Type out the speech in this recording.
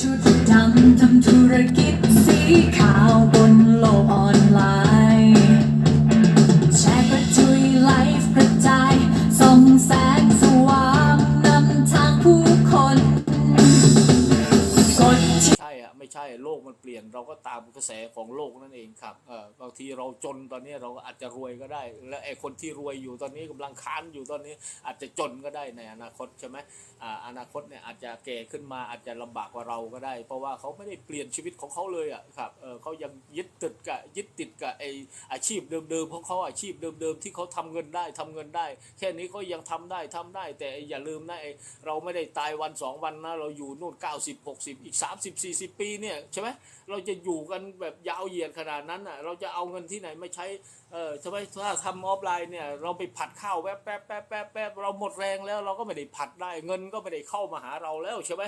ชุ โลกมันเปลี่ยน เราก็ตามกระแสของโลกนั่นเองครับเออบางทีเราจนตอนนี้เราอาจจะรวยก็ได้ และไอ้คนที่รวยอยู่ตอนนี้กำลังค้านอยู่ตอนนี้อาจจะจนก็ได้ในอนาคตใช่ไหมอ่าอนาคตเนี่ยอาจจะแก่ขึ้นมาอาจจะลำบากกว่าเราก็ได้ เพราะว่าเขาไม่ได้เปลี่ยนชีวิตของเขาเลยอะครับเออเขายังยึดติดกับยึดติดกับไอ้อาชีพเดิมๆของเขาอาชีพเดิมๆที่เขาทำเงินได้ทำเงินได้ แค่นี้ก็ยังทำได้ทำได้ แต่อย่าลืมนะไอ้เราไม่ได้ตายวันสองวันนะเราอยู่นู่น90 60อีก30 40ปีเนี่ยใช่ไหมเราจะอยู่กันแบบยาวเหยียดขนาดนั้นอะเราจะเอาเงินที่ไหนมาใช้เออใช่ไหมถ้าทำออฟไลน์เนี่ยเราไปผัดข้าวแวบแป๊บแป๊บแป๊บแป๊บเราหมดแรงแล้วเราก็ไม่ได้ผัดได้เงินก็ไม่ได้เข้ามาหาเราแล้วใช่ไหม